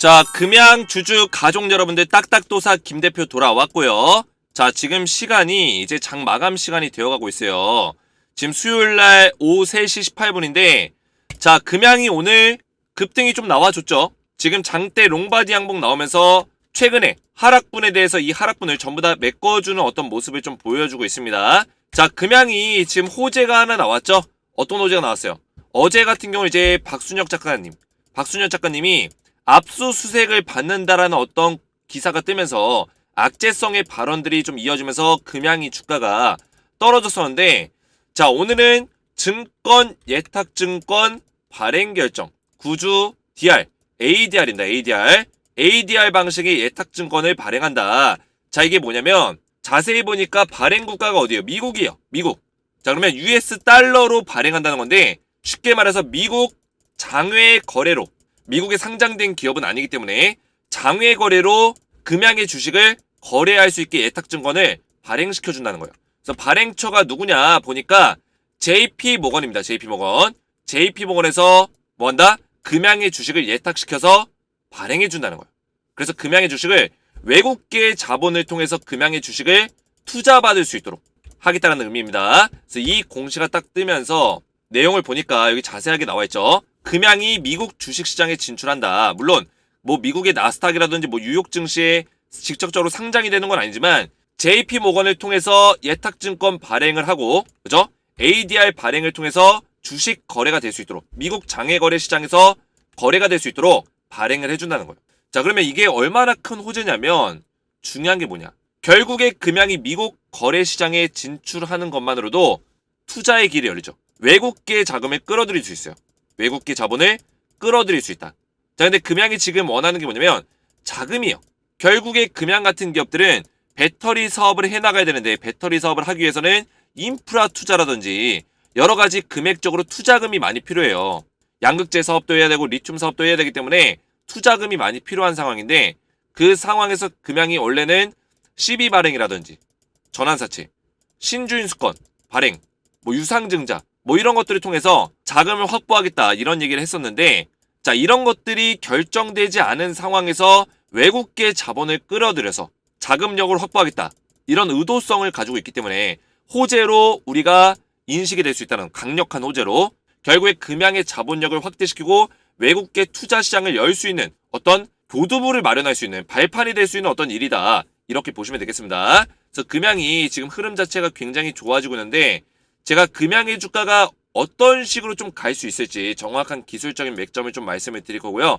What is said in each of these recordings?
자, 금양 주주 가족 여러분들 딱딱도사 김 대표 돌아왔고요. 자, 지금 시간이 이제 장 마감 시간이 되어가고 있어요. 지금 수요일 날 오후 3시 18분인데, 자, 금양이 오늘 급등이 좀 나와줬죠. 지금 장대 롱바디 항복 나오면서 최근에 하락분에 대해서 이 하락분을 전부 다 메꿔주는 어떤 모습을 좀 보여주고 있습니다. 자, 금양이 지금 호재가 하나 나왔죠? 어떤 호재가 나왔어요? 어제 같은 경우 이제 박순혁 작가님, 박순혁 작가님이 압수수색을 받는다라는 어떤 기사가 뜨면서 악재성의 발언들이 좀 이어지면서 금양이 주가가 떨어졌었는데 자 오늘은 증권 예탁증권 발행 결정 구주 DR ADR입니다 ADR ADR 방식의 예탁증권을 발행한다. 자 이게 뭐냐면 자세히 보니까 발행 국가가 어디예요? 미국이에요 미국. 자 그러면 US 달러로 발행한다는 건데 쉽게 말해서 미국 장외 거래로 미국에 상장된 기업은 아니기 때문에 장외 거래로 금양의 주식을 거래할 수 있게 예탁 증권을 발행시켜 준다는 거예요. 그래서 발행처가 누구냐 보니까 JP 모건입니다. JP 모건. JP 모건에서 뭐 한다? 금양의 주식을 예탁시켜서 발행해 준다는 거예요. 그래서 금양의 주식을 외국계 자본을 통해서 금양의 주식을 투자받을 수 있도록 하겠다는 의미입니다. 그래서 이 공시가 딱 뜨면서 내용을 보니까 여기 자세하게 나와 있죠. 금양이 미국 주식시장에 진출한다. 물론 뭐 미국의 나스닥이라든지 뭐 뉴욕 증시에 직접적으로 상장이 되는 건 아니지만 JP 모건을 통해서 예탁증권 발행을 하고 그죠? ADR 발행을 통해서 주식 거래가 될 수 있도록 미국 장외 거래 시장에서 거래가 될 수 있도록 발행을 해준다는 거예요. 자 그러면 이게 얼마나 큰 호재냐면 중요한 게 뭐냐? 결국에 금양이 미국 거래 시장에 진출하는 것만으로도 투자의 길이 열리죠. 외국계 자금을 끌어들일 수 있어요. 외국계 자본을 끌어들일 수 있다. 자, 근데 금양이 지금 원하는 게 뭐냐면 자금이요. 결국에 금양 같은 기업들은 배터리 사업을 해나가야 되는데 배터리 사업을 하기 위해서는 인프라 투자라든지 여러 가지 금액적으로 투자금이 많이 필요해요. 양극재 사업도 해야 되고 리튬 사업도 해야 되기 때문에 투자금이 많이 필요한 상황인데 그 상황에서 금양이 원래는 CB 발행이라든지 전환사채, 신주인수권 발행, 뭐 유상증자 뭐 이런 것들을 통해서 자금을 확보하겠다 이런 얘기를 했었는데 자 이런 것들이 결정되지 않은 상황에서 외국계 자본을 끌어들여서 자금력을 확보하겠다 이런 의도성을 가지고 있기 때문에 호재로 우리가 인식이 될 수 있다는 강력한 호재로 결국에 금양의 자본력을 확대시키고 외국계 투자 시장을 열 수 있는 어떤 교두부를 마련할 수 있는 발판이 될 수 있는 어떤 일이다 이렇게 보시면 되겠습니다. 그래서 금양이 지금 흐름 자체가 굉장히 좋아지고 있는데 제가 금양의 주가가 어떤 식으로 좀 갈 수 있을지 정확한 기술적인 맥점을 좀 말씀을 드릴 거고요.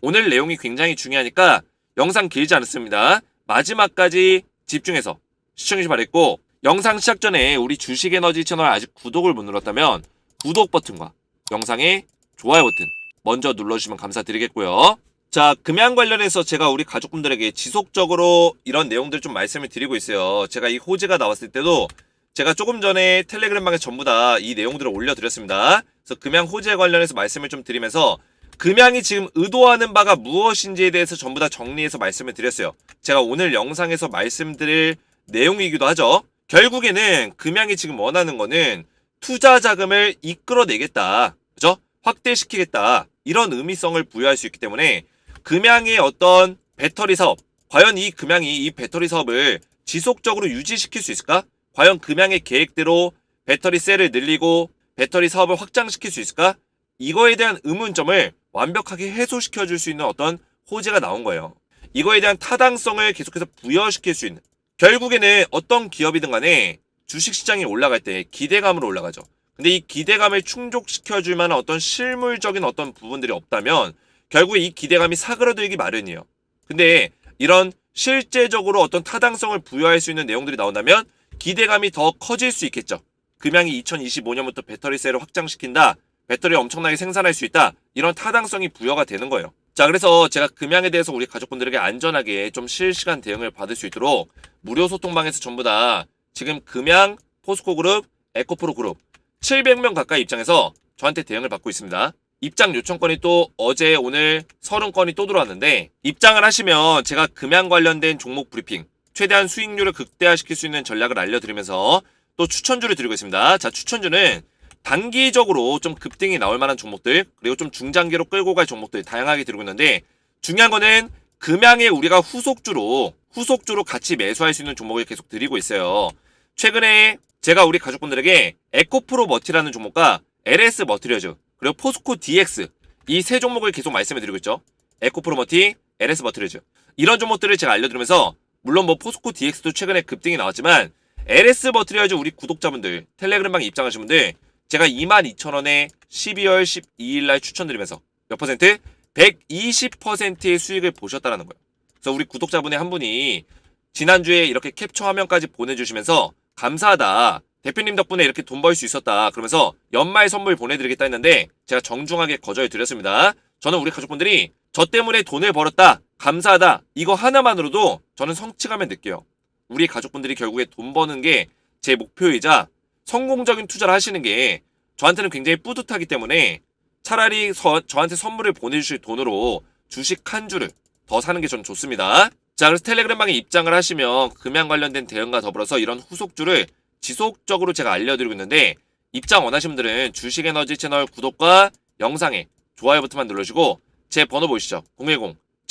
오늘 내용이 굉장히 중요하니까 영상 길지 않습니다. 마지막까지 집중해서 시청해 주시 바랬고 영상 시작 전에 우리 주식에너지 채널 아직 구독을 못 눌렀다면 구독 버튼과 영상에 좋아요 버튼 먼저 눌러주시면 감사드리겠고요. 자, 금양 관련해서 제가 우리 가족분들에게 지속적으로 이런 내용들 좀 말씀을 드리고 있어요. 제가 이 호재가 나왔을 때도 제가 조금 전에 텔레그램방에 전부 다 이 내용들을 올려드렸습니다. 그래서 금양 호재 관련해서 말씀을 좀 드리면서 금양이 지금 의도하는 바가 무엇인지에 대해서 전부 다 정리해서 말씀을 드렸어요. 제가 오늘 영상에서 말씀드릴 내용이기도 하죠. 결국에는 금양이 지금 원하는 거는 투자 자금을 이끌어내겠다. 그죠? 확대시키겠다. 이런 의미성을 부여할 수 있기 때문에 금양의 어떤 배터리 사업, 과연 이 금양이 이 배터리 사업을 지속적으로 유지시킬 수 있을까? 과연 금양의 계획대로 배터리 셀을 늘리고 배터리 사업을 확장시킬 수 있을까? 이거에 대한 의문점을 완벽하게 해소시켜 줄 수 있는 어떤 호재가 나온 거예요. 이거에 대한 타당성을 계속해서 부여시킬 수 있는. 결국에는 어떤 기업이든 간에 주식시장이 올라갈 때 기대감으로 올라가죠. 근데 이 기대감을 충족시켜 줄 만한 어떤 실물적인 어떤 부분들이 없다면 결국에 이 기대감이 사그러들기 마련이에요. 근데 이런 실제적으로 어떤 타당성을 부여할 수 있는 내용들이 나온다면 기대감이 더 커질 수 있겠죠. 금양이 2025년부터 배터리 셀을 확장시킨다. 배터리 엄청나게 생산할 수 있다. 이런 타당성이 부여가 되는 거예요. 자, 그래서 제가 금양에 대해서 우리 가족분들에게 안전하게 좀 실시간 대응을 받을 수 있도록 무료 소통방에서 전부 다 지금 금양, 포스코 그룹, 에코프로 그룹 700명 가까이 입장해서 저한테 대응을 받고 있습니다. 입장 요청건이 또 어제 오늘 30건이 또 들어왔는데 입장을 하시면 제가 금양 관련된 종목 브리핑 최대한 수익률을 극대화시킬 수 있는 전략을 알려드리면서 또 추천주를 드리고 있습니다. 자, 추천주는 단기적으로 좀 급등이 나올 만한 종목들 그리고 좀 중장기로 끌고 갈 종목들 다양하게 드리고 있는데 중요한 거는 금양에 우리가 후속주로 후속주로 같이 매수할 수 있는 종목을 계속 드리고 있어요. 최근에 제가 우리 가족분들에게 에코프로 머티라는 종목과 LS 머티리얼즈 그리고 포스코 DX 이 세 종목을 계속 말씀을 드리고 있죠. 에코프로 머티, LS 머티리얼즈 이런 종목들을 제가 알려드리면서 물론 뭐 포스코 DX도 최근에 급등이 나왔지만 LS 머티리얼즈 우리 구독자분들 텔레그램방에 입장하신 분들 제가 22,000원에 12월 12일 날 추천드리면서 몇 퍼센트? 120%의 수익을 보셨다라는 거예요. 그래서 우리 구독자분의 한 분이 지난주에 이렇게 캡처 화면까지 보내주시면서 감사하다. 대표님 덕분에 이렇게 돈 벌 수 있었다. 그러면서 연말 선물 보내드리겠다 했는데 제가 정중하게 거절드렸습니다. 저는 우리 가족분들이 저 때문에 돈을 벌었다. 감사하다. 이거 하나만으로도 저는 성취감을 느껴요. 우리 가족분들이 결국에 돈 버는 게 제 목표이자 성공적인 투자를 하시는 게 저한테는 굉장히 뿌듯하기 때문에 차라리 서- 저한테 선물을 보내주실 돈으로 주식 한 주를 더 사는 게 저는 좋습니다. 자, 그래서 텔레그램방에 입장을 하시면 금양 관련된 대응과 더불어서 이런 후속주를 지속적으로 제가 알려드리고 있는데 입장 원하시는 분들은 주식에너지 채널 구독과 영상에 좋아요 버튼만 눌러주시고 제 번호 보이시죠?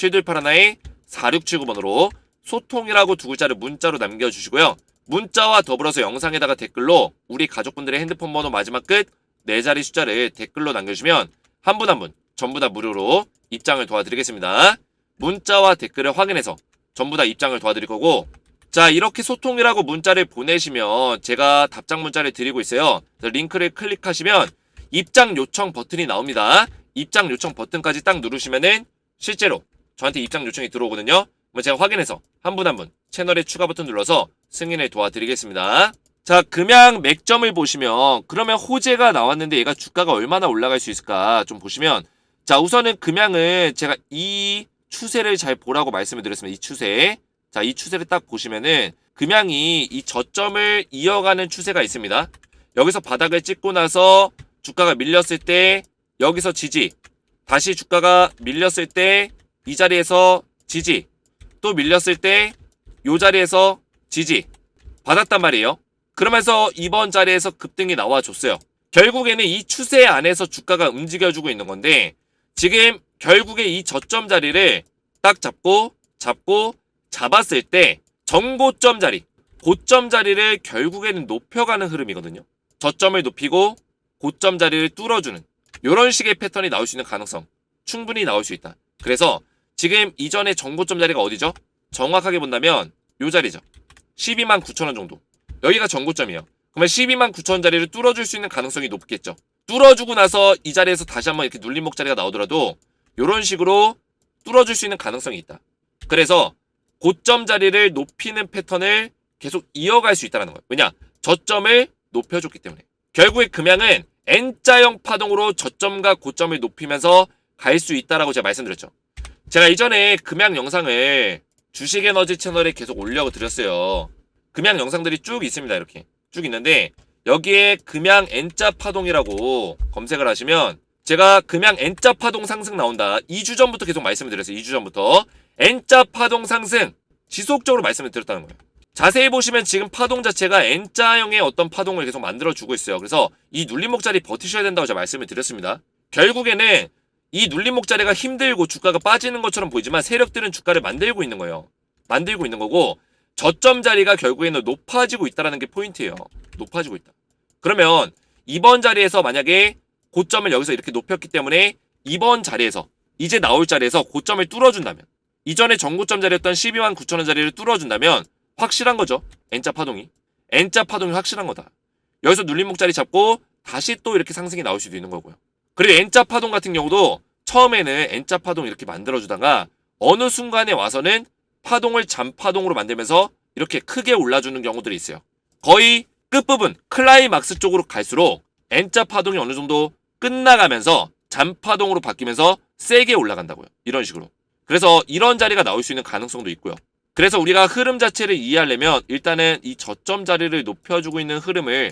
010-7281-4679번으로 소통이라고 두 글자를 문자로 남겨주시고요. 문자와 더불어서 영상에다가 댓글로 우리 가족분들의 핸드폰 번호 마지막 끝 네 자리 숫자를 댓글로 남겨주시면 한분 한 분 전부 다 무료로 입장을 도와드리겠습니다. 문자와 댓글을 확인해서 전부 다 입장을 도와드릴 거고 자 이렇게 소통이라고 문자를 보내시면 제가 답장 문자를 드리고 있어요. 링크를 클릭하시면 입장 요청 버튼이 나옵니다. 입장 요청 버튼까지 딱 누르시면은 실제로 저한테 입장 요청이 들어오거든요. 그럼 제가 확인해서 한분 한 분 채널에 추가 버튼 눌러서 승인을 도와드리겠습니다. 자, 금양 맥점을 보시면 그러면 호재가 나왔는데 얘가 주가가 얼마나 올라갈 수 있을까 좀 보시면 자, 우선은 금양은 제가 이 추세를 잘 보라고 말씀을 드렸습니다. 이 추세. 자, 이 추세를 딱 보시면은 금양이 이 저점을 이어가는 추세가 있습니다. 여기서 바닥을 찍고 나서 주가가 밀렸을 때 여기서 지지. 다시 주가가 밀렸을 때 이 자리에서 지지. 또 밀렸을 때요 자리에서 지지. 받았단 말이에요. 그러면서 이번 자리에서 급등이 나와줬어요. 결국에는 이 추세 안에서 주가가 움직여주고 있는 건데 지금 결국에 이 저점 자리를 딱 잡고 잡고 잡았을 때 정고점 자리, 고점 자리를 결국에는 높여가는 흐름이거든요. 저점을 높이고 고점 자리를 뚫어주는 이런 식의 패턴이 나올 수 있는 가능성 충분히 나올 수 있다. 그래서 지금 이전에 정고점 자리가 어디죠? 정확하게 본다면 요 자리죠. 12만 9천 원 정도. 여기가 정고점이에요. 그러면 12만 9천 원 자리를 뚫어줄 수 있는 가능성이 높겠죠. 뚫어주고 나서 이 자리에서 다시 한번 이렇게 눌림목 자리가 나오더라도 이런 식으로 뚫어줄 수 있는 가능성이 있다. 그래서 고점 자리를 높이는 패턴을 계속 이어갈 수 있다는 거예요. 왜냐? 저점을 높여줬기 때문에. 결국에 금양은 N자형 파동으로 저점과 고점을 높이면서 갈 수 있다라고 제가 말씀드렸죠. 제가 이전에 금양 영상을 주식에너지 채널에 계속 올려드렸어요. 금양 영상들이 쭉 있습니다. 이렇게 쭉 있는데 여기에 금양 N자 파동이라고 검색을 하시면 제가 금양 N자 파동 상승 나온다. 2주 전부터 계속 말씀을 드렸어요. 2주 전부터 N자 파동 상승 지속적으로 말씀을 드렸다는 거예요. 자세히 보시면 지금 파동 자체가 N자형의 어떤 파동을 계속 만들어주고 있어요. 그래서 이 눌림목 자리 버티셔야 된다고 제가 말씀을 드렸습니다. 결국에는 이 눌림목 자리가 힘들고 주가가 빠지는 것처럼 보이지만 세력들은 주가를 만들고 있는 거예요. 만들고 있는 거고 저점 자리가 결국에는 높아지고 있다는 게 포인트예요. 높아지고 있다. 그러면 이번 자리에서 만약에 고점을 여기서 이렇게 높였기 때문에 이번 자리에서 이제 나올 자리에서 고점을 뚫어준다면 이전에 정고점 자리였던 12만 9천 원 자리를 뚫어준다면 확실한 거죠. N자 파동이. N자 파동이 확실한 거다. 여기서 눌림목 자리 잡고 다시 또 이렇게 상승이 나올 수도 있는 거고요. 그리고 N자 파동 같은 경우도 처음에는 N자 파동 이렇게 만들어주다가 어느 순간에 와서는 파동을 잔파동으로 만들면서 이렇게 크게 올라주는 경우들이 있어요. 거의 끝부분 클라이막스 쪽으로 갈수록 N자 파동이 어느 정도 끝나가면서 잔파동으로 바뀌면서 세게 올라간다고요. 이런 식으로. 그래서 이런 자리가 나올 수 있는 가능성도 있고요. 그래서 우리가 흐름 자체를 이해하려면 일단은 이 저점 자리를 높여주고 있는 흐름을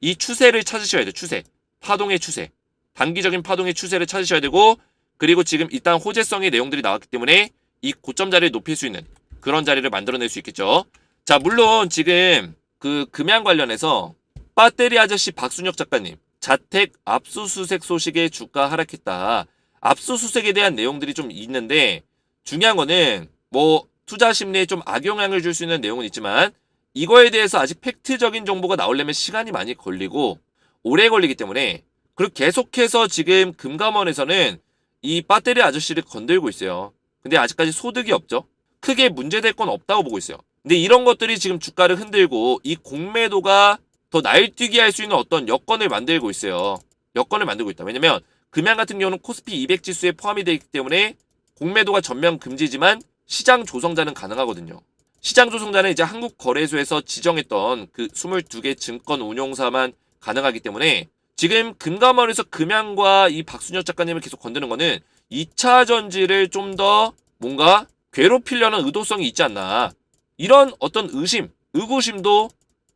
이 추세를 찾으셔야 돼요. 추세. 파동의 추세. 단기적인 파동의 추세를 찾으셔야 되고 그리고 지금 일단 호재성의 내용들이 나왔기 때문에 이 고점 자리를 높일 수 있는 그런 자리를 만들어낼 수 있겠죠. 자, 물론 지금 그 금양 관련해서 배터리 아저씨 박순혁 작가님 자택 압수수색 소식에 주가 하락했다. 압수수색에 대한 내용들이 좀 있는데 중요한 거는 뭐 투자 심리에 좀 악영향을 줄 수 있는 내용은 있지만 이거에 대해서 아직 팩트적인 정보가 나오려면 시간이 많이 걸리고 오래 걸리기 때문에 그리고 계속해서 지금 금감원에서는 이 배터리 아저씨를 건들고 있어요. 근데 아직까지 소득이 없죠. 크게 문제될 건 없다고 보고 있어요. 근데 이런 것들이 지금 주가를 흔들고 이 공매도가 더 날뛰게 할 수 있는 어떤 여건을 만들고 있어요. 여건을 만들고 있다. 왜냐면 금양 같은 경우는 코스피 200 지수에 포함이 되어 있기 때문에 공매도가 전면 금지지만 시장 조성자는 가능하거든요. 시장 조성자는 이제 한국 거래소에서 지정했던 그 22개 증권 운용사만 가능하기 때문에 지금 금감원에서 금양과 이 박순혁 작가님을 계속 건드는 거는 2차 전지를 좀 더 뭔가 괴롭히려는 의도성이 있지 않나. 이런 어떤 의심, 의구심도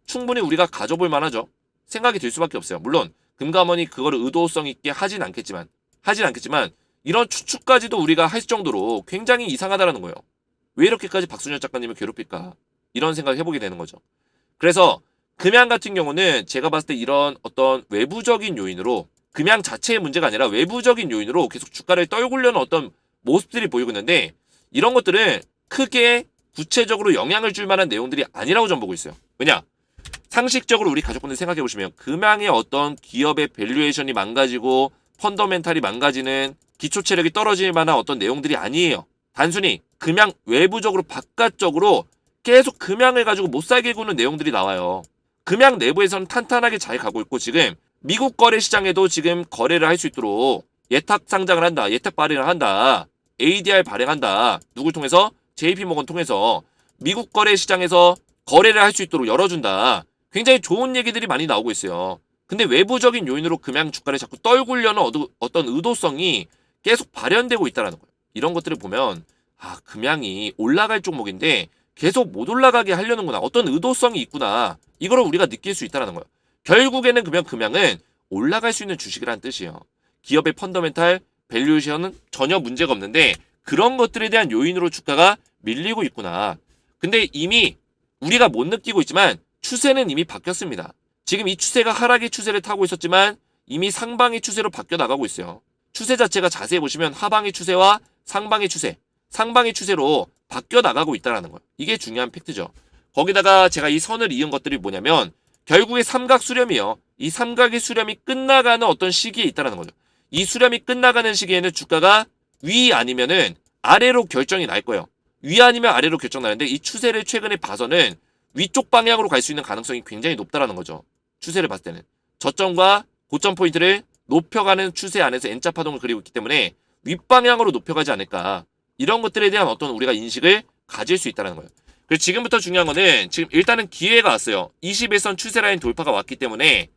충분히 우리가 가져볼 만하죠. 생각이 들 수밖에 없어요. 물론 금감원이 그거를 의도성 있게 하진 않겠지만 하진 않겠지만 이런 추측까지도 우리가 할 정도로 굉장히 이상하다라는 거예요. 왜 이렇게까지 박순혁 작가님을 괴롭힐까? 이런 생각을 해보게 되는 거죠. 그래서 금양 같은 경우는 제가 봤을 때 이런 어떤 외부적인 요인으로 금양 자체의 문제가 아니라 외부적인 요인으로 계속 주가를 떨구려는 어떤 모습들이 보이고 있는데 이런 것들은 크게 구체적으로 영향을 줄 만한 내용들이 아니라고 전 보고 있어요. 왜냐? 상식적으로 우리 가족분들 생각해 보시면 금양의 어떤 기업의 밸류에이션이 망가지고 펀더멘탈이 망가지는 기초 체력이 떨어질 만한 어떤 내용들이 아니에요. 단순히 금양 외부적으로 바깥적으로 계속 금양을 가지고 못 살게 구는 내용들이 나와요. 금양 내부에서는 탄탄하게 잘 가고 있고 지금 미국 거래 시장에도 지금 거래를 할 수 있도록 예탁 상장을 한다. 예탁 발행을 한다. ADR 발행한다. 누굴 통해서? JP 모건 통해서 미국 거래 시장에서 거래를 할 수 있도록 열어준다. 굉장히 좋은 얘기들이 많이 나오고 있어요. 근데 외부적인 요인으로 금양 주가를 자꾸 떨구려는 어두- 어떤 의도성이 계속 발현되고 있다는 거예요. 이런 것들을 보면 아 금양이 올라갈 종목인데 계속 못 올라가게 하려는구나. 어떤 의도성이 있구나. 이거를 우리가 느낄 수 있다는 거예요. 결국에는 금양 금양은 올라갈 수 있는 주식이라는 뜻이에요. 기업의 펀더멘탈 밸류에이션은 전혀 문제가 없는데 그런 것들에 대한 요인으로 주가가 밀리고 있구나. 근데 이미 우리가 못 느끼고 있지만 추세는 이미 바뀌었습니다. 지금 이 추세가 하락의 추세를 타고 있었지만 이미 상방의 추세로 바뀌어 나가고 있어요. 추세 자체가 자세히 보시면 하방의 추세와 상방의 추세, 상방의 추세로 바뀌어 나가고 있다는 거예요. 이게 중요한 팩트죠. 거기다가 제가 이 선을 이은 것들이 뭐냐면 결국에 삼각 수렴이요. 이 삼각의 수렴이 끝나가는 어떤 시기에 있다는 거죠. 이 수렴이 끝나가는 시기에는 주가가 위 아니면은 아래로 결정이 날 거예요. 위 아니면 아래로 결정 나는데 이 추세를 최근에 봐서는 위쪽 방향으로 갈 수 있는 가능성이 굉장히 높다라는 거죠. 추세를 봤을 때는 저점과 고점 포인트를 높여가는 추세 안에서 N자 파동을 그리고 있기 때문에 윗방향으로 높여가지 않을까 이런 것들에 대한 어떤 우리가 인식을 가질 수 있다는 거예요. 그래서 지금부터 중요한 거는 지금 일단은 기회가 왔어요. 21선 추세 라인 돌파가 왔기 때문에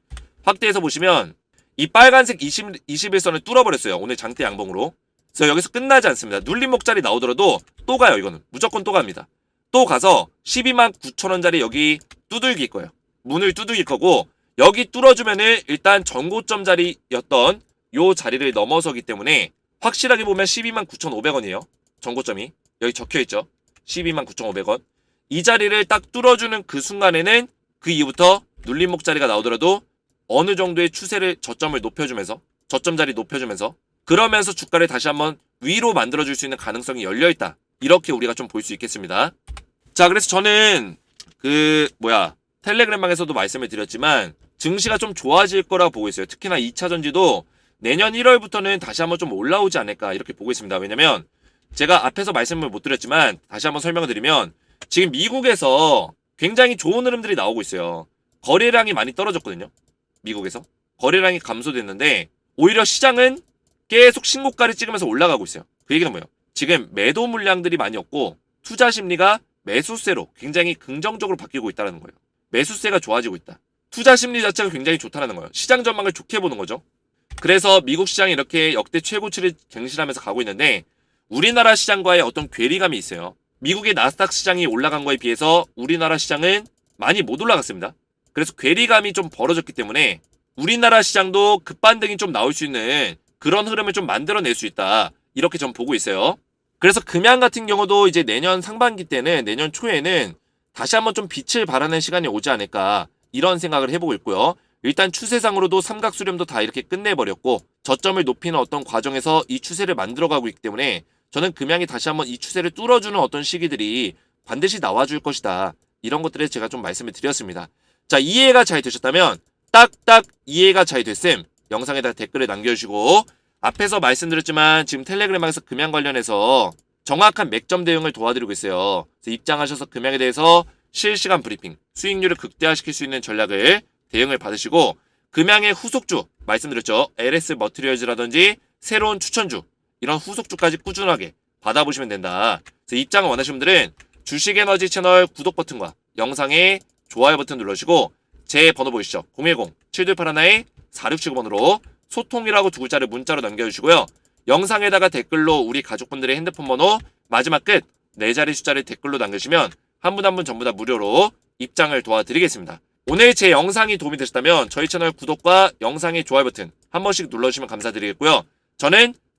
확대해서 보시면 이 빨간색 20, 21선을 뚫어버렸어요. 오늘 장대 양봉으로. 그래서 여기서 끝나지 않습니다. 눌림 목자리 나오더라도 또 가요. 이거는 무조건 또 갑니다. 또 가서 12만 9천 원짜리 여기 두들길 거예요. 문을 두들길 거고 여기 뚫어주면은 일단 전고점 자리였던 요 자리를 넘어서기 때문에 확실하게 보면 12만 9,500원이에요. 전고점이 여기 적혀 있죠. 12만 9,500원. 이 자리를 딱 뚫어주는 그 순간에는 그 이후부터 눌림목 자리가 나오더라도 어느 정도의 추세를 저점을 높여주면서 저점 자리 높여주면서 그러면서 주가를 다시 한번 위로 만들어줄 수 있는 가능성이 열려 있다. 이렇게 우리가 좀 볼 수 있겠습니다. 자, 그래서 저는 그 뭐야 텔레그램방에서도 말씀을 드렸지만 증시가 좀 좋아질 거라고 보고 있어요. 특히나 2차 전지도 내년 1월부터는 다시 한번 좀 올라오지 않을까 이렇게 보고 있습니다. 왜냐면 제가 앞에서 말씀을 못 드렸지만 다시 한번 설명을 드리면 지금 미국에서 굉장히 좋은 흐름들이 나오고 있어요. 거래량이 많이 떨어졌거든요. 미국에서 거래량이 감소됐는데 오히려 시장은 계속 신고가를 찍으면서 올라가고 있어요. 그 얘기는 뭐예요? 지금 매도 물량들이 많이 없고 투자 심리가 매수세로 굉장히 긍정적으로 바뀌고 있다는 거예요. 매수세가 좋아지고 있다. 투자 심리 자체가 굉장히 좋다는 거예요. 시장 전망을 좋게 보는 거죠. 그래서 미국 시장이 이렇게 역대 최고치를 갱신하면서 가고 있는데 우리나라 시장과의 어떤 괴리감이 있어요. 미국의 나스닥 시장이 올라간 거에 비해서 우리나라 시장은 많이 못 올라갔습니다. 그래서 괴리감이 좀 벌어졌기 때문에 우리나라 시장도 급반등이 좀 나올 수 있는 그런 흐름을 좀 만들어낼 수 있다. 이렇게 좀 보고 있어요. 그래서 금양 같은 경우도 이제 내년 상반기 때는 내년 초에는 다시 한번 좀 빛을 발하는 시간이 오지 않을까 이런 생각을 해보고 있고요. 일단 추세상으로도 삼각 수렴도 다 이렇게 끝내버렸고 저점을 높이는 어떤 과정에서 이 추세를 만들어가고 있기 때문에 저는 금양이 다시 한번 이 추세를 뚫어주는 어떤 시기들이 반드시 나와줄 것이다. 이런 것들에 제가 좀 말씀을 드렸습니다. 자, 이해가 잘 되셨다면 딱딱 이해가 잘 됐음 영상에다 댓글을 남겨주시고 앞에서 말씀드렸지만 지금 텔레그램에서 금양 관련해서 정확한 맥점 대응을 도와드리고 있어요. 입장하셔서 금양에 대해서 실시간 브리핑, 수익률을 극대화시킬 수 있는 전략을 대응을 받으시고 금양의 후속주 말씀드렸죠. LS 머트리얼즈라든지 새로운 추천주 이런 후속주까지 꾸준하게 받아보시면 된다. 그래서 입장을 원하시는 분들은 주식에너지 채널 구독 버튼과 영상에 좋아요 버튼 눌러주시고 제 번호 보이시죠? 010-7281-4679번으로 소통이라고 두 글자를 문자로 남겨주시고요. 영상에다가 댓글로 우리 가족분들의 핸드폰 번호 마지막 끝 네 자리 숫자를 댓글로 남겨주시면 한 분 한 분 전부 다 무료로 입장을 도와드리겠습니다. 오늘 제 영상이 도움이 되셨다면 저희 채널 구독과 영상의 좋아요 버튼 한 번씩 눌러주시면 감사드리겠고요. 저는